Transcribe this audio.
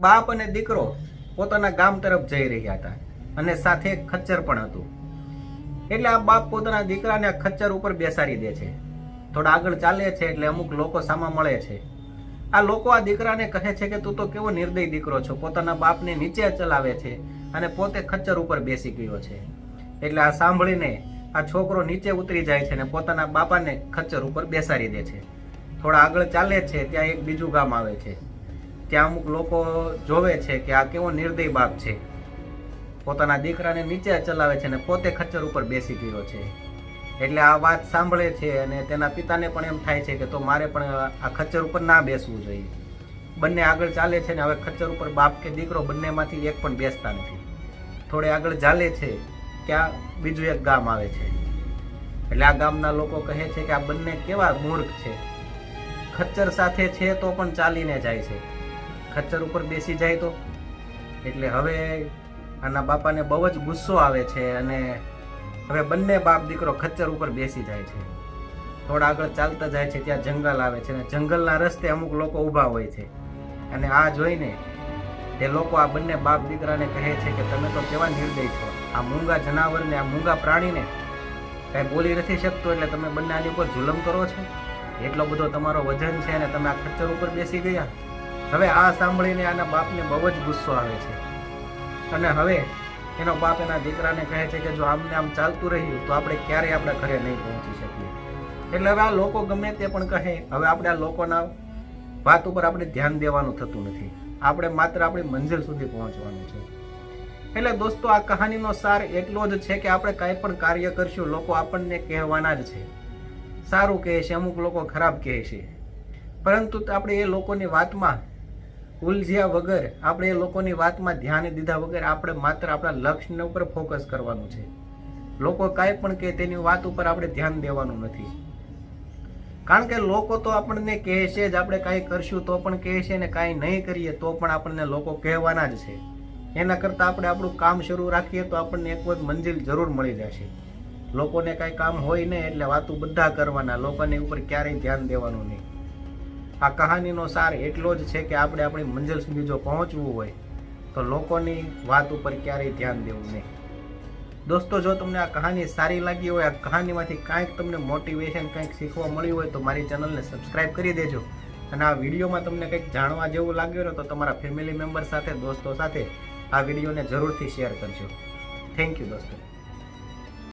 બાપ અને દીકરો પોતાના ગામ તરફ જઈ રહ્યા હતા અને સાથે ખચ્ચર પણ હતું. એટલે આ બાપ પોતાના દીકરાને ખચ્ચર ઉપર બેસાડી દે છે. થોડા આગળ ચાલે છે એટલે અમુક લોકો સામા મળે છે. આ લોકો આ દીકરાને કહે છે કે તું તો કેવો નિર્દય દીકરો છો, પોતાના બાપને નીચે ચલાવે છે અને પોતે ખચ્ચર ઉપર બેસી ગયો છે. એટલે આ સાંભળીને આ છોકરો નીચે ઉતરી જાય છે અને પોતાના બાપાને ખચ્ચર ઉપર બેસાડી દે છે. થોડા આગળ ચાલે છે, ત્યાં એક બીજું ગામ આવે છે. ત્યાં અમુક લોકો જોવે છે કે આ કેવો નિર્દય બાપ છે. પોતાના દીકરાને નીચે ચલાવે છે અને પોતે ખચ્ચર ઉપર બેસી ગયો છે. એટલે આ વાત સાંભળે છે અને તેના પિતાને પણ એમ થાય છે કે તો મારે પણ આ ખચ્ચર ઉપર ના બેસવું જોઈએ. બંને આગળ ચાલે છે ને હવે ખચ્ચર ઉપર બાપ કે દીકરો બંનેમાંથી એક પણ બેસતા નથી. થોડે આગળ ચાલે છે ત્યાં બીજું એક ગામ આવે છે. એટલે આ ગામના લોકો કહે છે કે આ બંને કેવા મૂર્ખ છે. ખચ્ચર સાથે છે તો પણ ચાલીને જાય છે. ખચ્ચર ઉપર બેસી જાય તો? એટલે હવે આના બાપાને બહુ જ ગુસ્સો આવે છે અને હવે બંને બાપ દીકરો ખચ્ચર ઉપર બેસી જાય છે. થોડા આગળ ચાલતા જાય છે, ત્યાં જંગલ આવે છે અને જંગલના રસ્તે અમુક લોકો ઊભા હોય છે. અને આ જોઈને એ લોકો આ બંને બાપ દીકરાને કહે છે કે તમે તો કેવા નિર્દય છો? આ મૂંગા જનાવરને, આ મૂંગા પ્રાણીને કાંઈ બોલી નથી શકતો એટલે તમે બંને આની ઉપર જુલમ કરો છો? એટલો બધો તમારો વજન છે અને તમે આ ખચ્ચર ઉપર બેસી ગયા? હવે આ સાંભળીને આના બાપને બહુ જ ગુસ્સો આવે છે. અને હવે એનો બાપ એના દીકરાને કહે છે કે જો આમને આમ ચાલતું રહ્યું, તો આપણે ક્યારેય આપણા ઘરે નહીં પહોંચી શકીએ. એટલે હવે આ લોકો ગમે તે પણ કહે, હવે આપણે આ લોકોના વાત ઉપર આપણે ધ્યાન દેવાનું થતું નથી. આપણે માત્ર આપણી મંજિલ સુધી પહોંચવાનું છે. એટલે દોસ્તો, આ કહાનીનો સાર એટલો જ છે કે આપણે કાંઈ પણ કાર્ય કરશું, લોકો આપણને કહેવાના જ છે. સારું કહે છે, અમુક લોકો ખરાબ કહે છે. પરંતુ આપણે એ લોકોની વાતમાં ઉલઝ્યા વગર આપણે એ લોકોની વાતમાં ધ્યાન દીધા વગર આપણે માત્ર આપણા લક્ષ્ય ઉપર ફોકસ કરવાનું છે. લોકો કાંઈ પણ કે તેની વાત ઉપર આપણે ધ્યાન દેવાનું નથી. કારણ કે લોકો તો આપણને કહે છે જ આપણે કાંઈ કરશું તો પણ કહે છે ને કાંઈ નહીં કરીએ તો પણ આપણને લોકો કહેવાના જ છે. એના કરતાં આપણે આપણું કામ શરૂ રાખીએ તો આપણને એક વખત મંજિલ જરૂર મળી જશે. લોકોને કાંઈ કામ હોય નહીં એટલે વાતો બધા કરવાના, લોકોની ઉપર ક્યારેય ધ્યાન દેવાનું નહીં. આ કહાનીનો સાર એટલો જ છે કે આપણે આપણી મંજિલ સુધી જો પહોંચવું હોય, તો લોકોની વાત ઉપર ક્યારેય ધ્યાન દેવું નહીં. દોસ્તો, જો તમને આ કહાની સારી લાગી હોય, આ કહાનીમાંથી કાંઈક તમને મોટિવેશન કંઈક શીખવા મળ્યું હોય, તો મારી ચેનલને સબસ્ક્રાઈબ કરી દેજો. અને આ વિડીયોમાં તમને કંઈક જાણવા જેવું લાગ્યું હોય, તો તમારા ફેમિલી મેમ્બર સાથે, દોસ્તો સાથે આ વિડીયોને જરૂરથી શેર કરજો. થેન્ક યુ દોસ્તો.